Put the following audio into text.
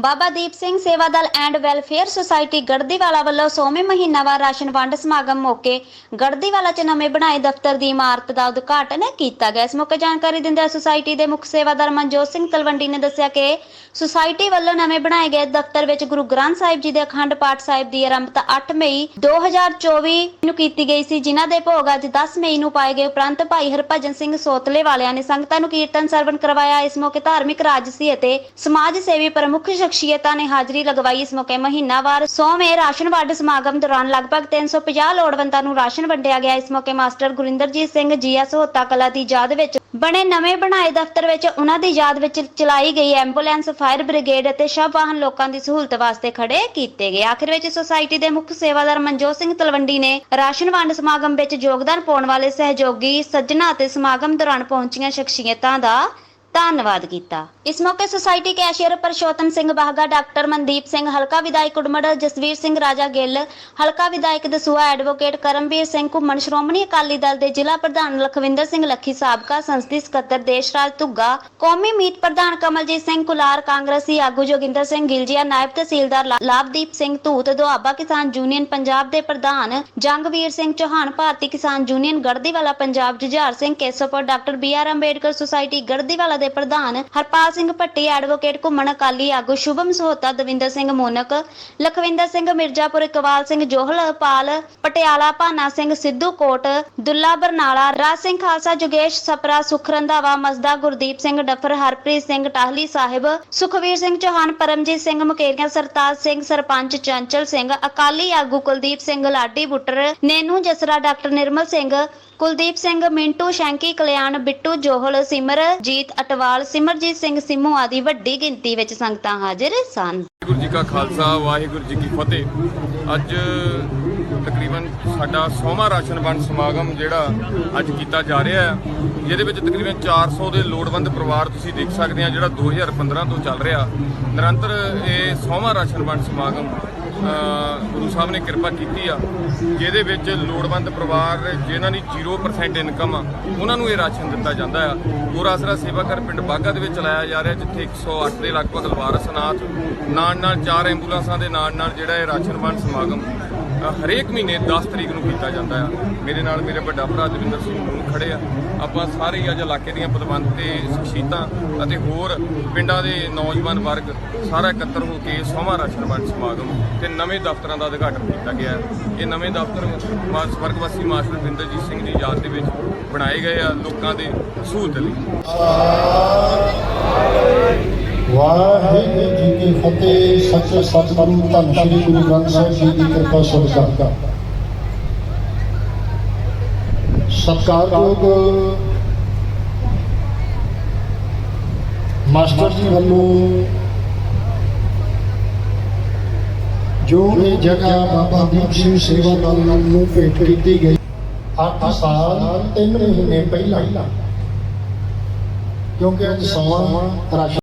Baba Deep Singh Sewa Dal and welfare society Garhdiwala ਵੱਲੋਂ ਸੋਮੇ ਮਹੀਨਾਵਾਰ ਰਾਸ਼ਨ ਵੰਡ ਸਮਾਗਮ ਮੌਕੇ ਗੜਦੀਵਾਲਾ 'ਚ ਨਵੇਂ ਬਣਾਏ ਦਫ਼ਤਰ ਦੀ ਇਮਾਰਤ ਦਾ ਉਦਘਾਟਨ ਕੀਤਾ ਗਿਆ। ਇਸ ਮੌਕੇ ਜਾਣਕਾਰੀ ਦਿੰਦਿਆਂ ਸੁਸਾਇਟੀ ਦੇ ਮੁੱਖ ਸੇਵਾਦਾਰ ਮਨਜੋਤ ਸਿੰਘ ਤਲਵੰਡੀ ਨੇ ਦੱਸਿਆ ਕਿ ਸੁਸਾਇਟੀ ਵੱਲੋਂ ਨਵੇਂ ਬਣਾਏ ਗਏ ਦਫ਼ਤਰ ਵਿੱਚ ਗੁਰੂ ਗ੍ਰੰਥ ਸਾਹਿਬ ਜੀ ਦੇ ਅਖੰਡ ਪਾਠ ਸਾਹਿਬ ਦੀ ਆਰੰਭਤਾ 8 ਮਈ 2024 ਨੂੰ ਕੀਤੀ ਗਈ ਸੀ, ਜਿਨ੍ਹਾਂ ਦੇ ਭੋਗ ਅੱਜ 10 ਮਈ ਨੂੰ ਪਾਏ ਗਏ ਉਪਰੰਤ ਭਾਈ ਹਰਭਜਨ ਸਿੰਘ ਸੋਤਲੇ ਵਾਲਿਆਂ ਨੇ ਸੰਗਤਾਂ ਨੂੰ ਕੀਰਤਨ ਸਰਵਣ ਕਰਵਾਇਆ। ਇਸ ਮੌਕੇ ਧਾਰਮਿਕ ਰਾਜਸੀ ਅਤੇ ਸਮਾਜ ਸੇਵੀ ਪ੍ਰਮੁੱਖ ਸ਼ਖਸੀਅਤਾਂ ਨੇ ਹਾਜ਼ਰੀ ਲਗਵਾਈ ਇਸ ਮੌਕੇ ਮਹੀਨਾਵਾਰ ਸੋਮੇ ਰਾਸ਼ਨ ਵੰਡ ਸਮਾਗਮ ਦੌਰਾਨ ਲਗਭਗ 350 ਲੋੜਵੰਦਾਂ ਨੂੰ ਰਾਸ਼ਨ ਵੰਡਿਆ ਗਿਆ। ਇਸ ਮੌਕੇ ਮਾਸਟਰ ਗੁਰਿੰਦਰਜੀਤ ਸਿੰਘ ਜੀਆ ਸਹੋਤਾ ਕਲਾ ਦੀ ਯਾਦ ਵਿੱਚ ਬਣੇ ਨਵੇਂ ਬਣਾਏ ਦਫ਼ਤਰ ਵਿੱਚ ਉਹਨਾਂ ਦੀ ਯਾਦ ਵਿੱਚ ਚਲਾਈ ਗਈ ਐਂਬੂਲੈਂਸ, ਫਾਇਰ ਬ੍ਰਿਗੇਡ ਅਤੇ ਸ਼ਵ ਵਾਹਨ ਲੋਕਾਂ ਦੀ ਸਹੂਲਤ ਵਾਸਤੇ ਖੜੇ ਕੀਤੇ ਗਏ। ਆਖਿਰ ਵਿੱਚ ਸੁਸਾਇਟੀ ਦੇ ਮੁੱਖ ਸੇਵਾਦਾਰ ਮਨਜੋਤ ਸਿੰਘ ਤਲਵੰਡੀ ਨੇ ਰਾਸ਼ਨ ਵੰਡ ਸਮਾਗਮ ਵਿੱਚ ਯੋਗਦਾਨ ਪਾਉਣ ਵਾਲੇ ਸਹਿਯੋਗੀ, ਸੱਜਣਾ ਅਤੇ ਸਮਾਗਮ ਦੌਰਾਨ ਪਹੁੰਚੀਆਂ ਸ਼ਖਸੀਅਤਾਂ ਦਾ ਧੰਨਵਾਦ ਕੀਤਾ। ਇਸ ਮੌਕੇ society cashier Parshotam Singh Bahga doctor Mandeep Singh, ਹਲਕਾ ਵਿਧਾਇਕ ਕੁੜਮੜ ਜਸਵੀਰ ਸਿੰਘ ਰਾਜਾ ਗਿੱਲ, ਹਲਕਾ ਵਿਧਾਇਕ ਦਸੂਆ ਐਡਵੋਕੇਟ ਕਰਮਵੀਰ ਸਿੰਘ ਘੁੰਮਣ, ਸ਼੍ਰੋਮਣੀ ਅਕਾਲੀ ਦਲ ਦੇ ਜ਼ਿਲ੍ਹਾ ਪ੍ਰਧਾਨ ਲਖਵਿੰਦਰ ਸਿੰਘ ਲੱਖੀ ਸਾਬਕਾ ਸੰਸਦੀ ਸਕੱਤਰ ਦੇਸ਼ਰਾਜ ਧੁੱਗਾ, ਕੌਮੀ ਮੀਤ ਪ੍ਰਧਾਨ ਕਮਲਜੀਤ ਸਿੰਘ ਕੁਲਾਰ, ਕਾਂਗਰਸੀ ਆਗੂ ਜੋਗਿੰਦਰ ਸਿੰਘ ਗਿਲਜੀਆ, ਨਾਇਬ ਤਹਿਸੀਲਦਾਰ ਲਾਭਦੀਪ ਸਿੰਘ ਧੂਤ, ਦੁਆਬਾ ਕਿਸਾਨ ਯੂਨੀਅਨ ਪੰਜਾਬ ਦੇ ਪ੍ਰਧਾਨ Jangveer Singh Chauhan, Bharti Kisan union Garhdiwala Punjab, Jujhar Singh Kesopur, doctor B R Ambedkar society Garhdiwala ਦੇ ਪ੍ਰਧਾਨ ਹਰਪਾਲ ਸਿੰਘ ਭੱਟੀ ਐਡਵੋਕੇਟ ਘੁੰਮਣ ਅਕਾਲੀ ਆਗੂ ਸ਼ੁਭਮ ਸਹੋਤਾ, ਦਵਿੰਦਰ ਸਿੰਘ ਮੋਨਕ, ਲਖਵਿੰਦਰ ਸਿੰਘ ਮਿਰਜ਼ਾਪੁਰ, ਇਕਬਾਲ ਸਿੰਘ ਜੋਹਲ ਪਟਿਆਲਾ ਭਾਨਾ ਸਿੰਘ ਸਿੱਧੂ ਕੋਟ ਦੁੱਲਾ ਬਰਨਾਲਾ, ਰਾਜ ਸਿੰਘ ਖਾਲਸਾ, ਜੁਗੇਸ਼ ਸਪਰਾ ਸੁਖ ਰੰਧਾਵਾ ਮਸਦਾ ਗੁਰਦੀਪ ਸਿੰਘ, ਡਫਰ ਹਰਪ੍ਰੀਤ ਸਿੰਘ, ਟਾਹਲੀ ਸਾਹਿਬ, ਸੁਖਵੀਰ ਸਿੰਘ ਚੌਹਾਨ, ਪਰਮਜੀਤ ਸਿੰਘ ਮੁਕੇਰੀਆਂ, ਸਰਤਾਜ ਸਿੰਘ, ਸਰਪੰਚ ਚੰਚਲ ਸਿੰਘ, ਅਕਾਲੀ ਆਗੂ ਕੁਲਦੀਪ ਸਿੰਘ ਲਾਡੀ ਬੁੱਟਰ, ਨੈਨੂ ਜਸਰਾ, ਡਾਕਟਰ ਨਿਰਮਲ ਸਿੰਘ, ਕੁਲਦੀਪ ਸਿੰਘ, ਮਿੰਟੂ ਸ਼ੈਂਕੀ, ਕਲਿਆਣ, ਬਿੱਟੂ ਜੋਹਲ, ਸਿਮਰਜੀਤ ਅਟਵਾਲ, ਸਿਮਰਜੀਤ ਸਿੰਘ ਸਿੰਮੂ ਆਦਿ ਵੱਡੀ ਗਿਣਤੀ ਵਿੱਚ ਸੰਗਤਾਂ ਹਾਜ਼ਰ ਸਨ। ਵਾਹਿਗੁਰੂ ਜੀ ਕਾ ਖਾਲਸਾ, ਵਾਹਿਗੁਰੂ ਜੀ ਕੀ ਫਤਿਹ। ਅੱਜ ਤਕਰੀਬਨ ਸਾਡਾ ਸੋਮਾ ਰਾਸ਼ਨ ਵੰਡ ਸਮਾਗਮ ਜਿਹੜਾ ਅੱਜ ਕੀਤਾ ਜਾ ਰਿਹਾ ਹੈ, ਜਿਹਦੇ ਵਿੱਚ ਤਕਰੀਬਨ 400 ਦੇ ਲੋੜਵੰਦ ਪਰਿਵਾਰ ਤੁਸੀਂ ਦੇਖ ਸਕਦੇ ਆ ਜਿਹੜਾ 2015 ਤੋਂ ਚੱਲ ਰਿਹਾ। ਨਿਰੰਤਰ ਇਹ ਸੋਮਾ ਰਾਸ਼ਨ ਵੰਡ ਸਮਾਗਮ ਗੁਰੂ ਸਾਹਿਬ ਨੇ ਕਿਰਪਾ ਕੀਤੀ ਆ, ਜਿਹਦੇ ਵਿੱਚ ਲੋੜਵੰਦ ਪਰਿਵਾਰ ਜਿਨ੍ਹਾਂ ਦੀ 0% ਇਨਕਮ ਆ, ਉਹਨਾਂ ਨੂੰ ਇਹ ਰਾਸ਼ਨ ਦਿੱਤਾ ਜਾਂਦਾ ਆ। ਗੋਰਾਸਰਾ ਸੇਵਾ ਕਰ ਪਿੰਡ ਬਾਗਾ ਦੇ ਵਿੱਚ ਚਲਾਇਆ ਜਾ ਰਿਹਾ, ਜਿੱਥੇ 108 ਦੇ ਲਗਭਗ ਲਵਾਰਸ ਅਨਾਥ ਨਾਲ ਨਾਲ ਚਾਰ ਐਂਬੂਲੈਂਸਾਂ ਦੇ ਨਾਲ ਨਾਲ ਜਿਹੜਾ ਇਹ ਰਾਸ਼ਨ ਵੰਡ ਸਮਾਗਮ ਹਰੇਕ ਮਹੀਨੇ 10 ਤਰੀਕ ਨੂੰ ਕੀਤਾ ਜਾਂਦਾ ਆ। ਮੇਰੇ ਨਾਲ ਮੇਰੇ ਵੱਡਾ ਭਰਾ ਦਵਿੰਦਰ ਸਿੰਘ ਨੂੰ ਖੜੇ ਆ। ਆਪਾਂ ਸਾਰੇ ਹੀ ਅੱਜ ਇਲਾਕੇ ਦੀਆਂ ਪਤਵੰਤ ਤੇ ਸ਼ਖਸੀਅਤਾਂ ਅਤੇ ਹੋਰ ਪਿੰਡਾਂ ਦੇ ਨੌਜਵਾਨ ਵਰਗ ਸਾਰਾ ਇਕੱਤਰ ਹੋ ਕੇ ਸੋਮਾ ਰਾਸ਼ਨ ਵੰਡ ਸਮਾਗਮ ਤੇ ਨਵੇਂ ਦਫ਼ਤਰਾਂ ਦਾ ਉਦਘਾਟਨ ਕੀਤਾ ਗਿਆ ਇਹ ਨਵੇਂ ਦਫ਼ਤਰ ਮਾ- ਸਵਰਗਵਾਸੀ ਮਾਸਟਰ ਵਿੰਦਰਜੀਤ ਸਿੰਘ ਦੀ ਯਾਦ ਦੇ ਵਿੱਚ ਬਣਾਏ ਗਏ ਆ ਲੋਕਾਂ ਦੇ ਸਹੂਲਤ ਲਈ। ਵਾਹਿਗੁਰੂ ਕੀ ਫਤਿਹ, ਸੱਚੇ, ਸਤਿਗੁਰੂ, ਧੰਨ ਸ਼੍ਰੀ ਗੁਰੂ ਗ੍ਰੰਥ ਸਾਹਿਬ ਜੀ ਦੀ ਕਿਰਪਾ ਸਦਕਾ ਸਤਿਕਾਰਯੋਗ ਮਾਸਟਰ ਜੀ ਵੱਲੋਂ ਜੋ ਇਹ ਜਗ੍ਹਾ ਬਾਬਾ ਦੀਪ ਸਿੰਘ ਸੇਵਾ ਦਲ ਨੂੰ ਭੇਟ ਕੀਤੀ ਗਈ 8 ਸਾਲ 3 ਮਹੀਨੇ ਪਹਿਲਾਂ, ਕਿਉਂਕਿ ਅੱਜ ਸਮਾਂ ਰਾਸ਼ਨ